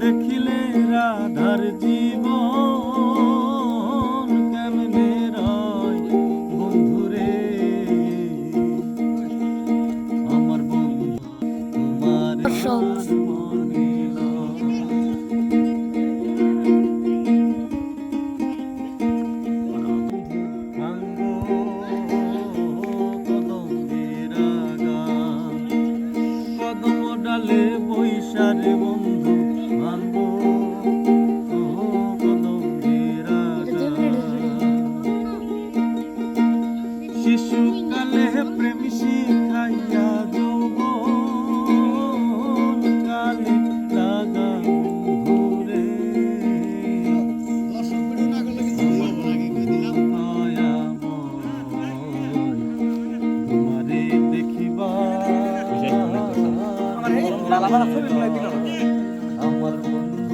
দেখিলে রাধার জীবন কেমনে রয়? বন্ধুরে আমার বন্ধু তোমার মনে ডালে বৈশারে বন্ধু শিশুকালে প্রেম শিখাইয়া যৌবন কালে লাগাম ঘুরে তোমারে দেখিবা আমার বন্ধু।